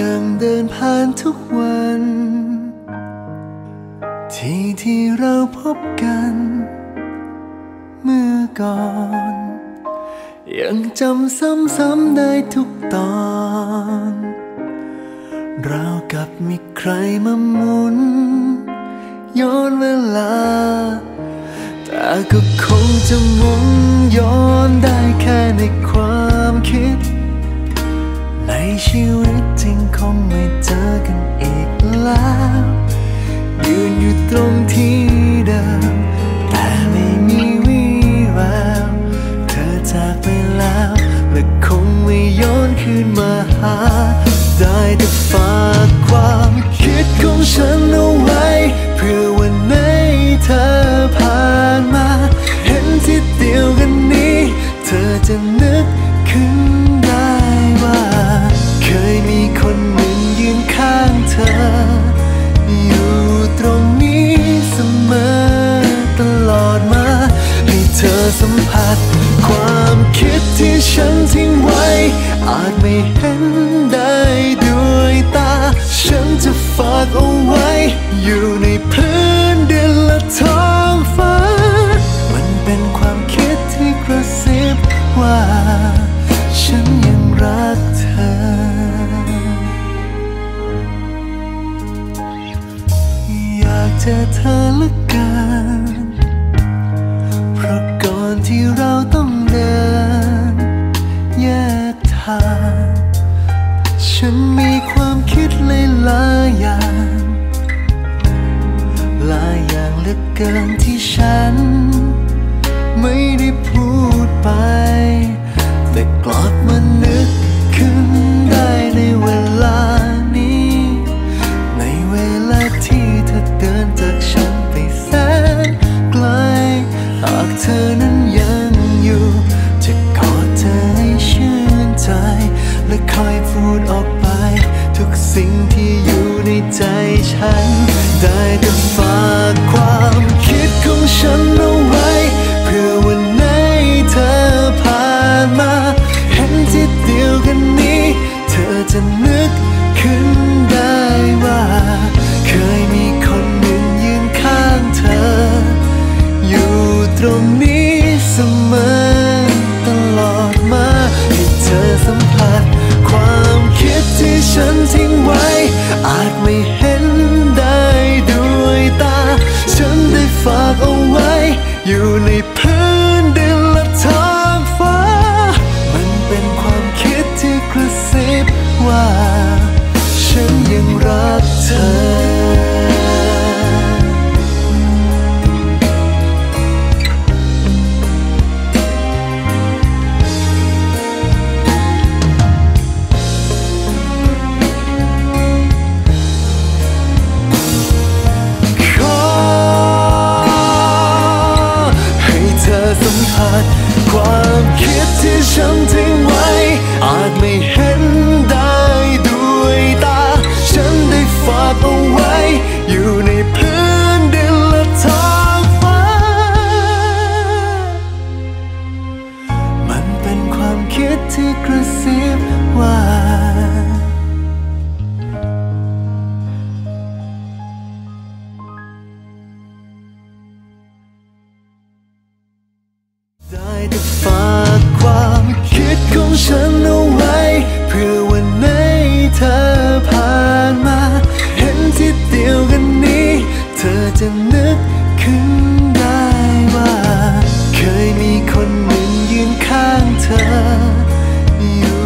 ยังเดินผ่านทุกวัน ที่ที่เราพบกัน เมื่อก่อน ยังจำซ้ำๆได้ทุกตอนเรากับมีใครมาหมุน ย้อนเวลา แต่ก็คงจะหมุนย้อนได้แค่ในความ ชีวิตจริงคงไม่เจอกันอีกแล้ว ผัส ความคิดที่ฉันทิ้งไว้ อาจไม่เห็นได้ด้วยตา ฉันจะฝากเอาไว้ อยู่ในพื้นดินและท้องฟ้า มันเป็นความคิดที่กระซิบว่า ฉันยังรักเธออยากเจอเธอละกัน ที่เราต้องเดินแยกทาง ฉันมีความคิดหลายอย่าง หลายอย่างเหลือเกินที่ฉัน ไม่ได้พูดไป แต่กลับ ฝากความคิดของฉันเอาไว้ เพื่อวันไหนเธอผ่านมา เห็นที่เดียวกันนี้ เธอจะนึกขึ้นได้ว่า เคยมีคนหนึ่งยืนข้างเธอ อยู่ตรงนี้เสมอตลอดมาให้เธอสัมผัส ความคิดที่ฉันทิ้งไว้ อาจไม่ นึกขึ้นได้ว่า เคยมีคนหนึ่งยืนข้างเธออยู่